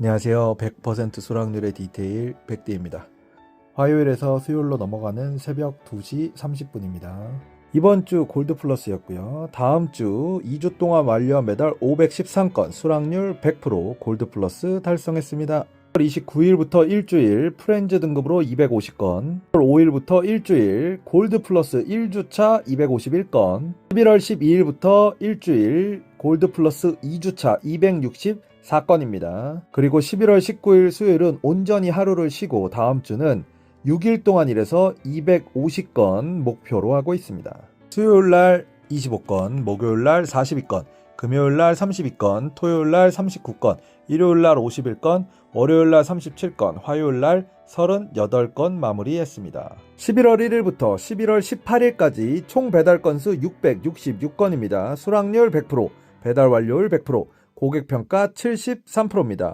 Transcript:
안녕하세요. 100% 수락률의 디테일 백디입니다. 화요일에서 수요일로 넘어가는 새벽 2시 30분입니다. 이번 주 골드 플러스였고요. 다음 주 2주 동안 완료한 메달 513건, 수락률 100% 골드 플러스 달성했습니다. 29일부터 일주일 프렌즈 등급으로 250건, 5일부터 일주일 골드 플러스 1주차 251건, 11월 12일부터 일주일 골드 플러스 2주차 264건입니다. 그리고 11월 19일 수요일은 온전히 하루를 쉬고 다음 주는 6일 동안 일해서 250건 목표로 하고 있습니다. 수요일 날 25건, 목요일 날 42건, 금요일 날 32건, 토요일 날 39건, 일요일 날 51건, 월요일 날 37건, 화요일 날 38건 마무리했습니다. 11월 1일부터 11월 18일까지 총 배달 건수 666건입니다. 수락률 100%, 배달 완료율 100%, 고객 평가 73%입니다.